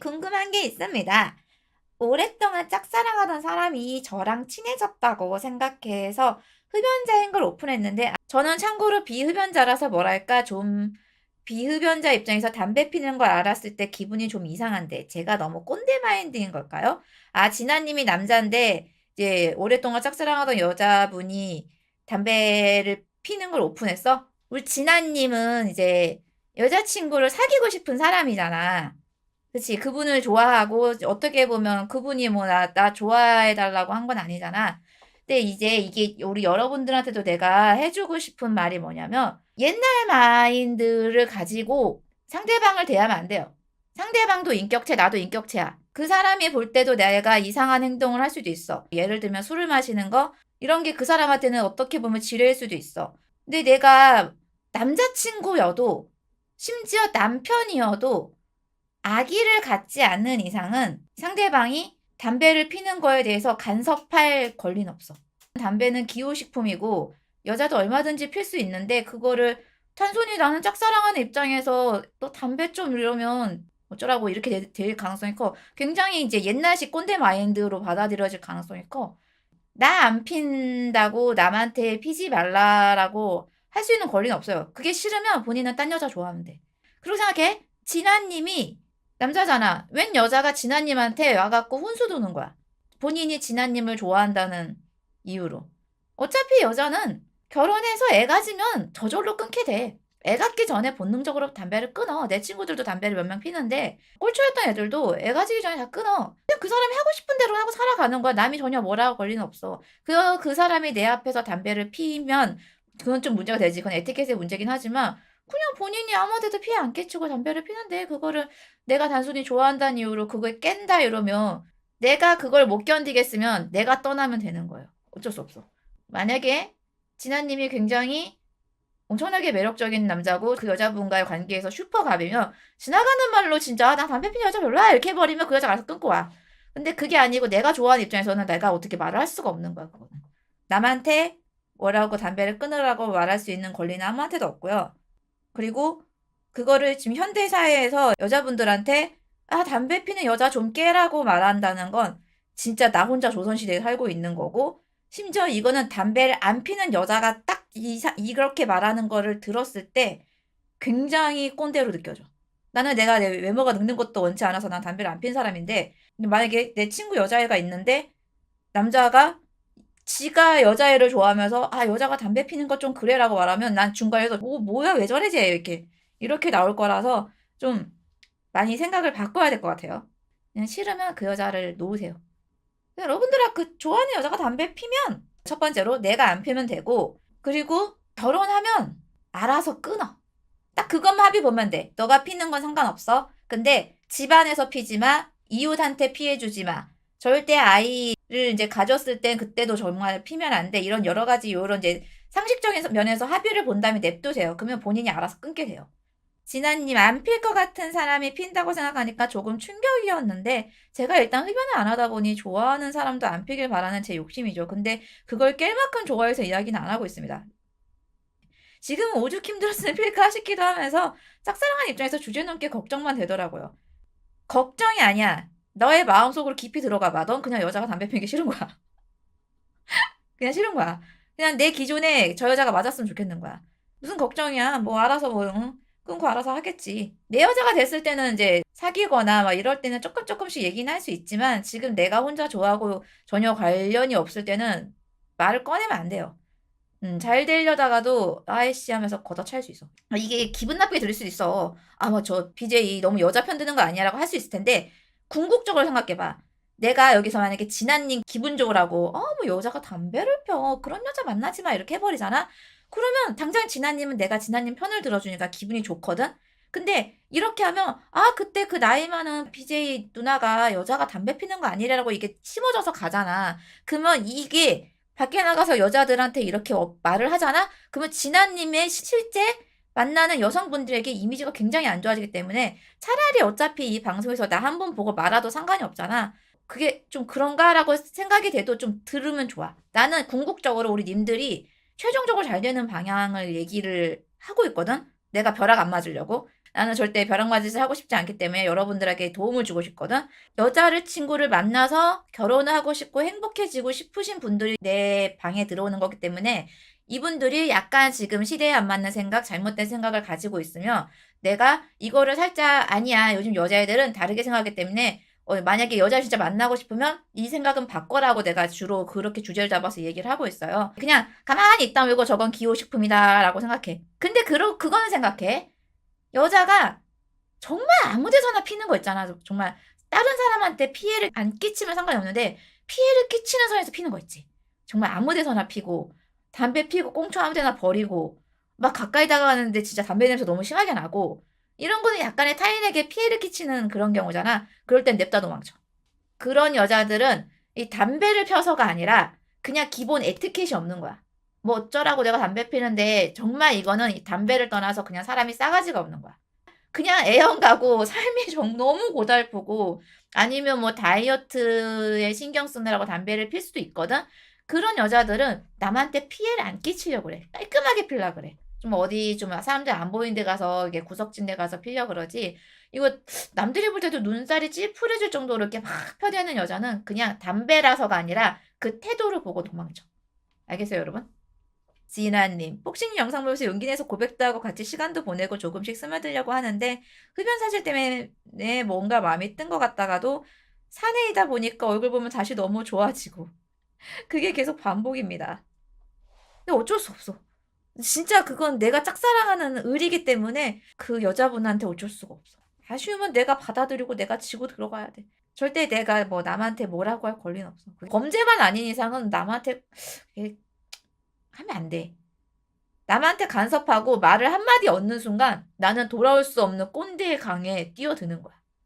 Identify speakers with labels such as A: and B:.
A: 궁금한 게 있습니다. 오랫동안 짝사랑하던 사람이 저랑 친해졌다고 생각해서 흡연자 행글 오픈했는데 저는 참고로 비흡연자라서 뭐랄까 좀 비흡연자 입장에서 담배 피는 걸 알았을 때 기분이 좀 이상한데 제가 너무 꼰대 마인드인 걸까요? 아, 진아님이 남자인데 이제 오랫동안 짝사랑하던 여자분이 담배를 피는 걸 오픈했어? 우리 진아님은 이제 여자친구를 사귀고 싶은 사람이잖아. 그치. 그분을 좋아하고 어떻게 보면 그분이 뭐 나, 나 좋아해 달라고 한 건 아니잖아. 근데 이제 이게 우리 여러분들한테도 내가 해주고 싶은 말이 뭐냐면 옛날 마인드를 가지고 상대방을 대하면 안 돼요. 상대방도 인격체, 나도 인격체야. 그 사람이 볼 때도 내가 이상한 행동을 할 수도 있어. 예를 들면 술을 마시는 거 이런 게 그 사람한테는 어떻게 보면 지뢰일 수도 있어. 근데 내가 남자친구여도 심지어 남편이어도 아기를 갖지 않는 이상은 상대방이 담배를 피는 거에 대해서 간섭할 권리는 없어. 담배는 기호식품이고 여자도 얼마든지 필 수 있는데 그거를 단순히 나는 짝사랑하는 입장에서 너 담배 좀 이러면 어쩌라고 이렇게 되- 될 가능성이 커. 굉장히 이제 옛날식 꼰대 마인드로 받아들여질 가능성이 커. 나 안 핀다고 남한테 피지 말라라고 할 수 있는 권리는 없어요. 그게 싫으면 본인은 딴 여자 좋아하면 돼. 그리고 생각해. 진아님이 남자잖아. 웬 여자가 진아님한테 와갖고 훈수 두는 거야. 본인이 진아님을 좋아한다는 이유로. 어차피 여자는 결혼해서 애 가지면 저절로 끊게 돼. 애 갖기 전에 본능적으로 담배를 끊어. 내 친구들도 담배를 몇 명 피는데 꼴초였던 애들도 애 가지기 전에 다 끊어. 그냥 그 사람이 하고 싶은 대로 하고 살아가는 거야. 남이 전혀 뭐라고 권리는 없어. 그, 그 사람이 내 앞에서 담배를 피면 그건 좀 문제가 되지. 그건 에티켓의 문제긴 하지만 그냥 본인이 아무 데도 피해 안 끼치고 담배를 피는데 그거를 내가 단순히 좋아한다는 이유로 그걸 깬다 이러면 내가 그걸 못 견디겠으면 내가 떠나면 되는 거예요. 어쩔 수 없어. 만약에 진아님이 굉장히 엄청나게 매력적인 남자고 그 여자분과의 관계에서 슈퍼갑이면 지나가는 말로 진짜 아, 나 담배 피는 여자 별로야 이렇게 해버리면 그 여자가 알아서 끊고 와. 근데 그게 아니고 내가 좋아하는 입장에서는 내가 어떻게 말을 할 수가 없는 거야 그거는. 남한테 뭐라고 담배를 끊으라고 말할 수 있는 권리는 아무한테도 없고요. 그리고 그거를 지금 현대 사회에서 여자분들한테 아 담배 피는 여자 좀 깨라고 말한다는 건 진짜 나 혼자 조선시대에 살고 있는 거고 심지어 이거는 담배를 안 피는 여자가 딱 이사, 이렇게 말하는 거를 들었을 때 굉장히 꼰대로 느껴져. 나는 내가 내 외모가 늙는 것도 원치 않아서 난 담배를 안 피는 사람인데 만약에 내 친구 여자애가 있는데 남자가 지가 여자애를 좋아하면서 아 여자가 담배 피는 거좀 그래라고 말하면 난 중간에서 뭐 뭐야 왜 저래 쟤 이렇게 이렇게 나올 거라서 좀 많이 생각을 바꿔야 될 것 같아요. 그냥 싫으면 그 여자를 놓으세요. 여러분들아 그 좋아하는 여자가 담배 피면 첫 번째로 내가 안 피면 되고 그리고 결혼하면 알아서 끊어. 딱 그것만 합의 보면 돼. 너가 피는 건 상관없어. 근데 집안에서 피지 마. 이웃한테 피해 주지 마. 절대 아이를 이제 가졌을 땐 그때도 정말 피면 안 돼. 이런 여러 가지 요런 이제 상식적인 면에서 합의를 본 다음에 냅두세요. 그러면 본인이 알아서 끊게 돼요. 진아님 안 필 것 같은 사람이 핀다고 생각하니까 조금 충격이었는데 제가 일단 흡연을 안 하다 보니 좋아하는 사람도 안 피길 바라는 제 욕심이죠. 근데 그걸 깰 만큼 좋아해서 이야기는 안 하고 있습니다. 지금은 오죽 힘들었으면 필까 싶기도 하면서 짝사랑한 입장에서 주제넘게 걱정만 되더라고요. 걱정이 아니야. 너의 마음속으로 깊이 들어가 봐. 넌 그냥 여자가 담배 피는 게 싫은 거야. 그냥 싫은 거야. 그냥 내 기존에 저 여자가 맞았으면 좋겠는 거야. 무슨 걱정이야. 뭐 알아서 뭐 응? 끊고 알아서 하겠지. 내 여자가 됐을 때는 이제 사귀거나 막 이럴 때는 조금 조금씩 얘기는 할 수 있지만 지금 내가 혼자 좋아하고 전혀 관련이 없을 때는 말을 꺼내면 안 돼요. 음, 잘 되려다가도 아이씨 하면서 걷어차일 수 있어. 아, 이게 기분 나쁘게 들릴 수도 있어. 아, 뭐 저 BJ 너무 여자 편 드는 거 아니야라고 할 수 있을 텐데 궁극적으로 생각해봐. 내가 여기서 만약에 진아님 기분 좋으라고 어, 뭐 여자가 담배를 펴. 그런 여자 만나지 마. 이렇게 해버리잖아. 그러면 당장 진아님은 내가 진아님 편을 들어주니까 기분이 좋거든? 근데 이렇게 하면 아 그때 그 나이 많은 BJ 누나가 여자가 담배 피는 거 아니라고 이게 심어져서 가잖아. 그러면 이게 밖에 나가서 여자들한테 이렇게 어- 말을 하잖아? 그러면 진아님의 시- 실제 만나는 여성분들에게 이미지가 굉장히 안 좋아지기 때문에 차라리 어차피 이 방송에서 나 한 번 보고 말아도 상관이 없잖아. 그게 좀 그런가라고 생각이 돼도 좀 들으면 좋아. 나는 궁극적으로 우리 님들이 최종적으로 잘 되는 방향을 얘기를 하고 있거든? 내가 벼락 안 맞으려고. 나는 절대 벼락 맞이를 하고 싶지 않기 때문에 여러분들에게 도움을 주고 싶거든. 여자를 친구를 만나서 결혼을 하고 싶고 행복해지고 싶으신 분들이 내 방에 들어오는 거기 때문에 이분들이 약간 지금 시대에 안 맞는 생각, 잘못된 생각을 가지고 있으면 내가 이거를 살짝 아니야. 요즘 여자애들은 다르게 생각하기 때문에 어, 만약에 여자를 진짜 만나고 싶으면 이 생각은 바꿔라고 내가 주로 그렇게 주제를 잡아서 얘기를 하고 있어요. 그냥 가만히 있다 말고 저건 기호식품이다라고 생각해. 근데 그러, 그거는 생각해. 여자가 정말 아무 데서나 피는 거 있잖아. 정말 다른 사람한테 피해를 안 끼치면 상관이 없는데 피해를 끼치는 선에서 피는 거 있지. 정말 아무 데서나 피고 담배 피고 꽁초 아무 데나 버리고 막 가까이 다가가는데 진짜 담배 냄새 너무 심하게 나고 이런 거는 약간의 타인에게 피해를 끼치는 그런 경우잖아. 그럴 땐 냅다 도망쳐. 그런 여자들은 이 담배를 펴서가 아니라 그냥 기본 에티켓이 없는 거야. 뭐 어쩌라고 내가 담배 피는데 정말 이거는 이 담배를 떠나서 그냥 사람이 싸가지가 없는 거야. 그냥 애연 가고 삶이 정 너무 고달프고 아니면 뭐 다이어트에 신경 쓰느라고 담배를 필 수도 있거든. 그런 여자들은 남한테 피해를 안 끼치려고 그래. 깔끔하게 피려 그래. 좀 어디 좀 사람들 안 보이는 데 가서 이게 구석진 데 가서 피려 그러지. 이거 남들이 볼 때도 눈살이 찌푸려질 정도로 이렇게 막 펴대는 여자는 그냥 담배라서가 아니라 그 태도를 보고 도망쳐. 알겠어요, 여러분? 지나님, 복싱 영상 보면서 용기 내서 고백도 하고 같이 시간도 보내고 조금씩 스며들려고 하는데 흡연 사실 때문에 내 뭔가 마음이 뜬 것 같다가도 사내이다 보니까 얼굴 보면 다시 너무 좋아지고 그게 계속 반복입니다. 근데 어쩔 수 없어. 진짜 그건 내가 짝사랑하는 의리기 때문에 그 여자분한테 어쩔 수가 없어. 아쉬우면 내가 받아들이고 내가 지고 들어가야 돼. 절대 내가 뭐 남한테 뭐라고 할 권리는 없어. 범죄만 아닌 이상은 남한테 하면 안 돼. 남한테 간섭하고 말을 한마디 얻는 순간 나는 돌아올 수 없는 꼰대의 강에 뛰어드는 거야.